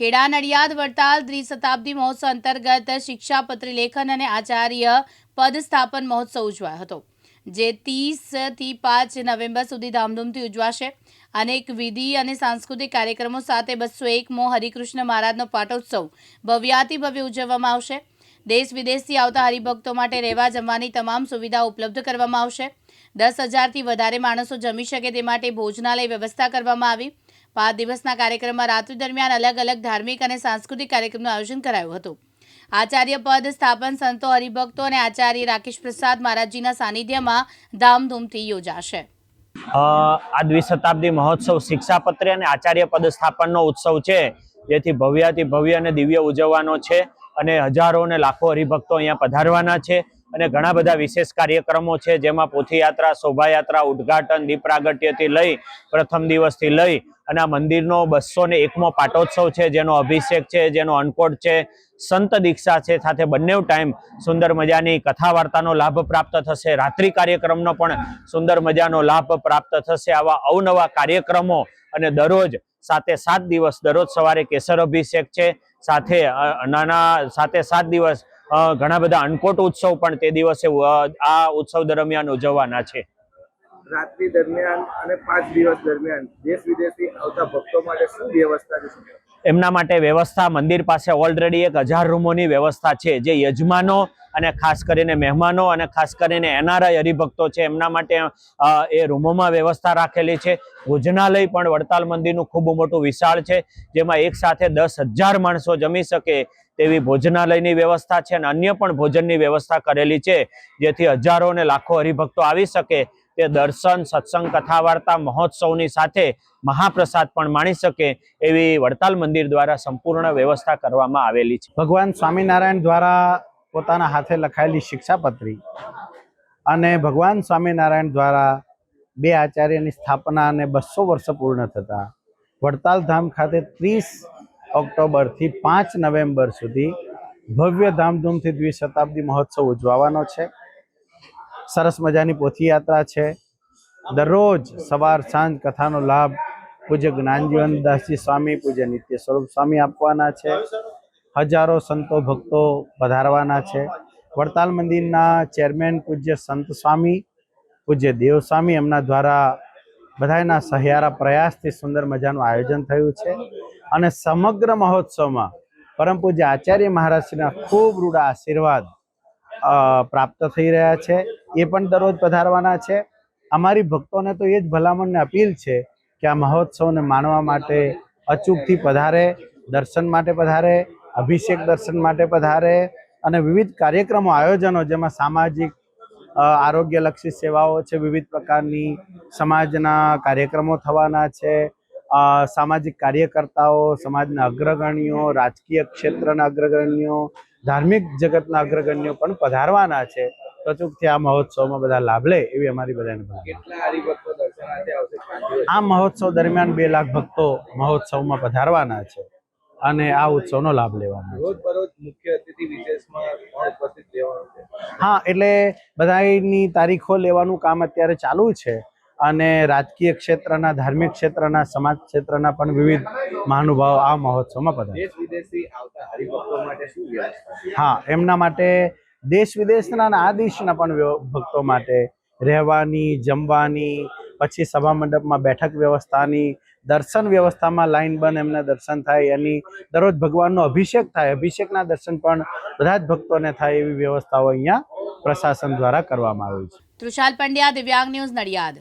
ખેડા નડિયાદ વડતાલ દ્વિશતાબ્દી મહોત્સવ અંતર્ગત શિક્ષાપત્રી લેખન અને આચાર્ય પદ સ્થાપન મહોત્સવ ઉજવાયો હતો, જે ત્રીસથી પાંચ નવેમ્બર સુધી ધામધૂમથી ઉજવાશે. અનેક વિધિ અને સાંસ્કૃતિક કાર્યક્રમો સાથે બસો એકમો હરિકૃષ્ણ મહારાજનો પાટોત્સવ ભવ્યાતિ ભવ્ય ઉજવવામાં આવશે. દેશ વિદેશથી આવતા હરિભક્તો માટે રહેવા જમવાની તમામ સુવિધા ઉપલબ્ધ કરવામાં આવશે. દસ હજારથી વધારે માણસો જમી શકે તે માટે ભોજનાલય વ્યવસ્થા કરવામાં આવી. પાંચ દિવસના કાર્યક્રમમાં રાત્રિ દરમિયાન અલગ અલગ ધાર્મિક અને સાંસ્કૃતિક કાર્યક્રમનું આયોજન કરાયું હતું. આચાર્ય પદ સ્થાપન સંતો હરિભક્તો અને આચાર્ય રાકેશ પ્રસાદ મહારાજજીના સાનિધ્યમાં ધામધૂમથી યોજાશે. આ દ્વિશતાબ્દી મહોત્સવ શિક્ષાપત્રી અને આચાર્ય પદ સ્થાપનનો ઉત્સવ છે. જેથી ભવ્યાથી ભવ્ય અને દિવ્ય ઉજવવાનો છે અને હજારો અને લાખો હરિભક્તો અહીંયા પધારવાના છે. અને ઘણા બધા વિશેષ કાર્યક્રમો છે, જેમાં પોથીયાત્રા, શોભાયાત્રા, ઉદ્ઘાટન દીપ પ્રાગટ્યથી લઈ, પ્રથમ દિવસથી લઈ અને આ મંદિરનો બસો ને એકમો પાટોત્સવ છે, જેનો અભિષેક છે, જેનો અન્નકોટ છે, સંત દીક્ષા છે, સાથે બંને ટાઈમ સુંદર મજાની કથા વાર્તાનો લાભ પ્રાપ્ત થશે, રાત્રિ કાર્યક્રમનો પણ સુંદર મજાનો લાભ પ્રાપ્ત થશે, આવા અવનવા કાર્યક્રમો અને દરરોજ સાતે સાત દિવસ, દરરોજ સવારે કેસર અભિષેક છે, સાથે નાના સાતે સાત દિવસ ઘણા બધા અન્નકોટ ઉત્સવ પણ તે દિવસે આ ઉત્સવ દરમિયાન ઉજવવાના છે. રાત્રિ દરમિયાન અને પાંચ દિવસ દરમિયાન દેશ વિદેશથી આવતા ભક્તો માટે શું વ્યવસ્થા છે? એમના માટે વ્યવસ્થા મંદિર પાસે ઓલરેડી એક હજાર રૂમોની વ્યવસ્થા છે. જે યજમાનો અને ખાસ કરીને મહેમાનો અને ખાસ કરીને એનઆરઆઈ હરિભક્તો છે, એમના માટે એ રૂમોમાં વ્યવસ્થા રાખેલી છે. ભોજનાલય પણ વડતાલ મંદિરનું ખૂબ મોટું વિશાળ છે, જેમાં એક સાથે દસ હજાર માણસો જમી શકે તેવી ભોજનાલયની વ્યવસ્થા છે અને અન્ય પણ ભોજનની વ્યવસ્થા કરેલી છે, જેથી હજારો અને લાખો હરિભક્તો આવી શકે. તે દર્શન, સત્સંગ કથા વાર્તા મહોત્સવની સાથે મહાપ્રસાદ પણ માણી શકે એવી વડતાલ મંદિર દ્વારા સંપૂર્ણ વ્યવસ્થા કરવામાં આવેલી છે. ભગવાન સ્વામિનારાયણ દ્વારા પોતાના હાથે લખાયેલી શિક્ષાપત્રી. અને ભગવાન સ્વામિનારાયણ દ્વારા બે આચાર્યની સ્થાપના અને બસો વર્ષ પૂર્ણ થતા વડતાલ ધામ ખાતે ત્રીસ ઓક્ટોબરથી પાંચ નવેમ્બર સુધી ભવ્ય ધામધૂમથી દ્વિશતાબ્દી મહોત્સવ ઉજવવાનો છે. સરસ મજાની પોથીયાત્રા છે. દરરોજ સવાર સાંજ કથાનો લાભ પૂજ્ય જ્ઞાનજીવન દાસજી સ્વામી પૂજ્ય નિત્ય સ્વરૂપ સ્વામી આપવાના છે. હજારો સંતો ભક્તો પધારવાના છે. વડતાલ મંદિરના ચેરમેન પૂજ્ય સંત સ્વામી, પૂજ્ય દેવ સ્વામી એમના દ્વારા બધાના સહિયારા પ્રયાસથી સુંદર મજાનું આયોજન થયું છે. અને સમગ્ર મહોત્સવમાં પરમ પૂજ્ય આચાર્ય મહારાજના ખૂબ રૂડા આશીર્વાદ પ્રાપ્ત થઈ રહ્યા છે. એ પણ દરરોજ પધારવાના છે. અમારી ભક્તોને તો એ જ ભલામણને અપીલ છે કે આ મહોત્સવને માણવા માટે અચૂકથી પધારે, દર્શન માટે પધારે અભિષેક દર્શન માટે પધારે અને વિવિધ કાર્યક્રમો આયોજનો જેમાં સામાજિક આરોગ્યલક્ષી સેવાઓ છે વિવિધ પ્રકારની સમાજના કાર્યક્રમો થવાના છે સામાજિક કાર્યકર્તાઓ સમાજના અગ્રગણ્યો રાજકીય ક્ષેત્રના અગ્રગણ્યો ધાર્મિક જગતના અગ્રગણ્યો પણ પધારવાના છે. તો અચૂકથી આ મહોત્સવમાં બધા લાભ લે એવી અમારી બધાને? આ મહોત્સવ દરમિયાન બે લાખ ભક્તો મહોત્સવમાં પધારવાના છે. અને આ ઉત્સવનો લાભ લેવાનો રોજ બરોજ મુખ્ય અતિથિ વિશેષમાં ઉપસ્થિત રહેવાનું હા એટલે બધાની તારીખો લેવાનું કામ અત્યારે ચાલુ છે અને રાજકીય ક્ષેત્રના ધાર્મિક ક્ષેત્રના સમાજ ક્ષેત્રના પણ વિવિધ મહાનુભાવો આ મહોત્સવમાં પધારે દેશ વિદેશથી આવતા હરિભક્તો માટે શું વ્યવસ્થા હા એમના માટે દેશ વિદેશના અને આ દેશના પણ ભક્તો માટે રહેવાની જમવાની પછી સભા મંડપમાં બેઠક વ્યવસ્થાની દર્શન વ્યવસ્થામાં લાઈન બંધ એમને દર્શન થાય, એની દરરોજ ભગવાનનો અભિષેક થાય. અભિષેકના દર્શન પણ બધા જ ભક્તોને થાય એવી વ્યવસ્થાઓ અહીંયા પ્રશાસન દ્વારા કરવામાં આવી છે. તૃષાલ પંડ્યા, દિવ્યાંગ ન્યૂઝ નડિયાદ.